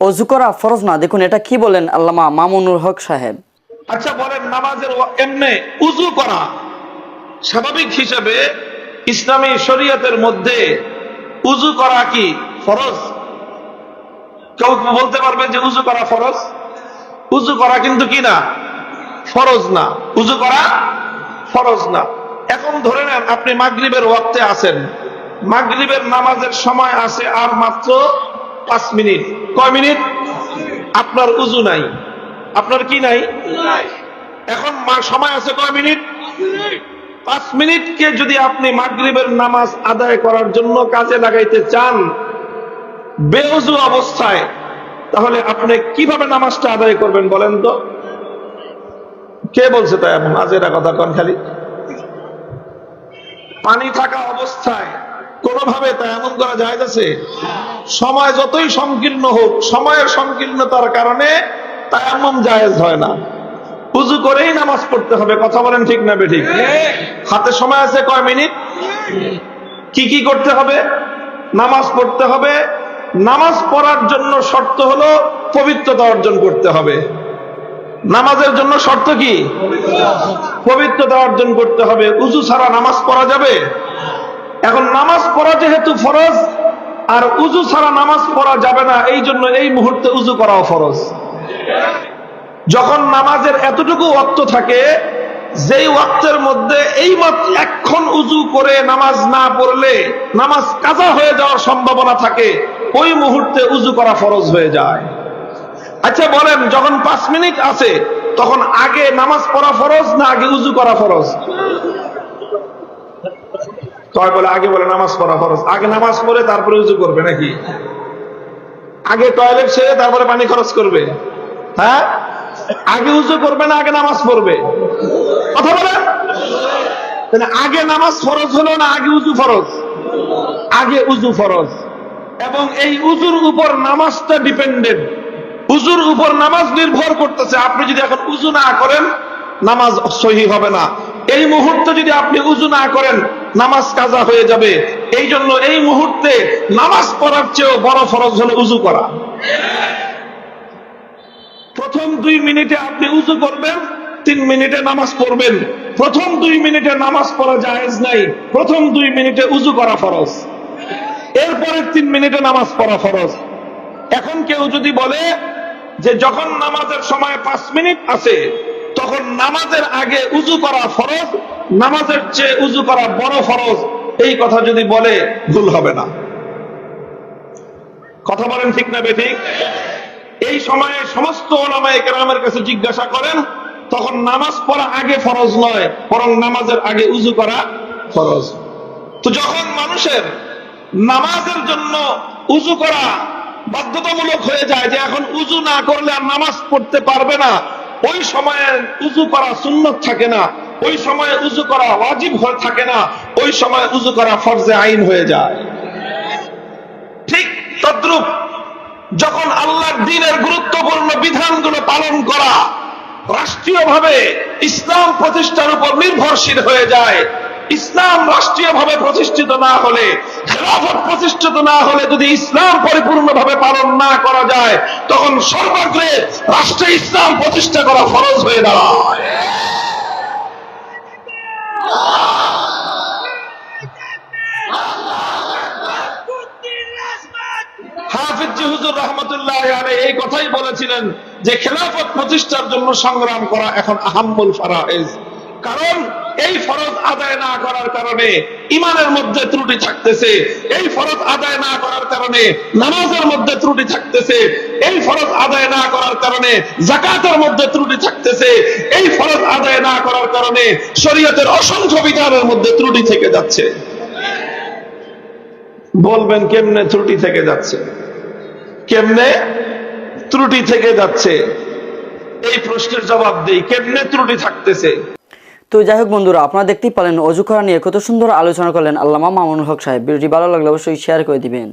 অজু করা ফরজ না। দেখুন, এটা কি বলেন আল্লামা মামুনুল হক সাহেব? আচ্ছা বলেন, নামাজের এমনে উজু করা স্বাভাবিক হিসেবে ইসলামী শরীয়তের মধ্যে উজু করা কি ফরজ? কেউ বলতে পারবেন যে উজু করা ফরজ? উজু করা কিন্তু কি না? ফরজ না। উজু করা ফরজ না। এখন ধরে নেন, আপনি মাগরিবের ওয়াক্তে আছেন। মাগরিবের নামাজের সময় আছে আর মাত্র পাঁচ মিনিট। কয় মিনিট? আপনার উজু নাই। আপনার কি নাই? এখন সময় আছে কয় মিনিট? পাঁচ মিনিটকে যদি আপনি মাগরিবের নামাজ আদায় করার জন্য কাজে লাগাইতে চান, বেউজু অবস্থায়, তাহলে আপনি কীভাবে নামাজটা আদায় করবেন বলেন তো? কে বলছে তাই? এমন আজেরা কথা কন খালি। পানি থাকা অবস্থায় কোনোভাবে তা এমন করা যায় আছে? সময় যতই সংকীর্ণ হোক, সময়ের সংকীর্ণতার কারণে তা এমন জায়েজ হয় না। উজু করেই নামাজ পড়তে হবে, কথা বলেন ঠিক না বেঠিক? হাতে সময় আছে কয় মিনিট? কি কি করতে হবে? নামাজ পড়তে হবে। নামাজ পড়ার জন্য শর্ত হলো পবিত্রতা অর্জন করতে হবে। নামাজের জন্য শর্ত কি? পবিত্রতা অর্জন করতে হবে। উজু ছাড়া নামাজ পড়া যাবে? এখন নামাজ পড়া যেহেতু ফরজ আর উজু ছাড়া নামাজ পড়া যাবে না, এই জন্য এই মুহূর্তে উজু করাও ফরজ। যখন নামাজের এতটুকু ওয়াক্ত থাকে, যেই ওয়াক্তের মধ্যে এই মাত্র এক্ষণ উজু করে নামাজ না পড়লে নামাজ কাজা হয়ে যাওয়ার সম্ভাবনা থাকে, ওই মুহূর্তে উজু করা ফরজ হয়ে যায়। আচ্ছা বলেন, যখন পাঁচ মিনিট আছে, তখন আগে নামাজ পড়া ফরজ না আগে উজু করা ফরজ? কয় বলে, আগে বলে নামাজ পড়া ফরজ। আগে নামাজ পড়ে তারপরে উজু করবে নাকি? আগে টয়লেট সেরে তারপরে পানি খরচ করবে। হ্যাঁ? আগে উজু করবে না, আগে নামাজ পড়বে? কথা বলে? আগে নামাজ ফরজ হলো না আগে উজু ফরজ? আগে উজু ফরজ। এবং এই উজুর উপর নামাজটা ডিপেন্ডেন্ট। উজুর উপর নামাজ নির্ভর করতেছে। আপনি যদি এখন উজু না করেন, নামাজ সহি হবে না। এই মুহূর্তে যদি আপনি উজু না করেন, নামাজ কাজা হয়ে যাবে। এই জন্য এই মুহূর্তে নামাজ পড়ার চেয়েও বড় ফরজ হলো উজু করা। প্রথম দুই মিনিটে আপনি উজু করবেন, তিন মিনিটে নামাজ পড়বেন। প্রথম দুই মিনিটে নামাজ পড়া জায়েজ নাই, প্রথম দুই মিনিটে উজু করা ফরজ। এরপরে তিন মিনিটে নামাজ পড়া ফরজ। এখন কেউ যদি বলে যে যখন নামাজের সময় পাঁচ মিনিট আছে তখন নামাজের আগে উজু করা ফরজ, নামাজের চেয়ে উজু করা বড় ফরজ। এই কথা যদি বলে, ভুল হবে না। কথা বলেন ঠিক না বেঠিক? এই সময়ে সমস্ত ওলামায়ে কেরামের কাছে জিজ্ঞাসা করেন, তখন নামাজ পড়া আগে ফরজ নয়, বরং নামাজের আগে উজু করা ফরজ। তো যখন মানুষের নামাজের জন্য উজু করা বাধ্যতামূলক হয়ে যায় যে এখন উজু না করলে আর নামাজ পড়তে পারবে না ওই সময়ে উজু করা সুন্নত থাকে না, ওই সময়ে উজু করা ওয়াজিব হয়ে থাকে না, ওই সময় উজু করা ফরজে আইন হয়ে যায়। ঠিক তদ্রুপ যখন আল্লাহর দিনের গুরুত্বপূর্ণ বিধানগুলো পালন করা রাষ্ট্রীয়ভাবে ইসলাম প্রতিষ্ঠার উপর নির্ভরশীল হয়ে যায় ইসলাম রাষ্ট্রীয়ভাবে প্রতিষ্ঠিত না হলে, খেলাফত প্রতিষ্ঠিত না হলে যদি ইসলাম পরিপূর্ণভাবে পালন না করা যায়, তখন সর্বাগ্রে রাষ্ট্রে ইসলাম প্রতিষ্ঠা করা ফরজ হয়ে দাঁড়ায়। রহমতুল্লাহ এই কথাই বলেছিলেন যে, খেলাফত প্রতিষ্ঠার জন্য সংগ্রাম করা এখন আহাম্মুল ফারাইজ। কারণ এই ফরজ আদায় না করার কারণে ইমানের মধ্যে ত্রুটি থাকতেছে, এই ফরজ আদায় না করার কারণে নামাজের মধ্যে ত্রুটি থাকতেছে, এই ফরজ আদায় না করার কারণে জাকাতের মধ্যে ত্রুটি থাকতেছে, এই ফরজ আদায় না করার কারণে শরীয়তের অসংখ্য বিধানের মধ্যে ত্রুটি থেকে যাচ্ছে। বলবেন, কেমনে ত্রুটি থেকে যাচ্ছে? কেমনে ত্রুটি থেকে যাচ্ছে? এই প্রশ্নের জবাব দেই, কেমনে ত্রুটি থাকতেছে? তো যাই হোক বন্ধুরা, আপনারা দেখতেই পালেন অজু করা নিয়ে কত সুন্দর আলোচনা করলেন আল্লামা মামুন হক সাহেব। ভিডিওটি ভালো লাগলে অবশ্যই শেয়ার করে দিবেন।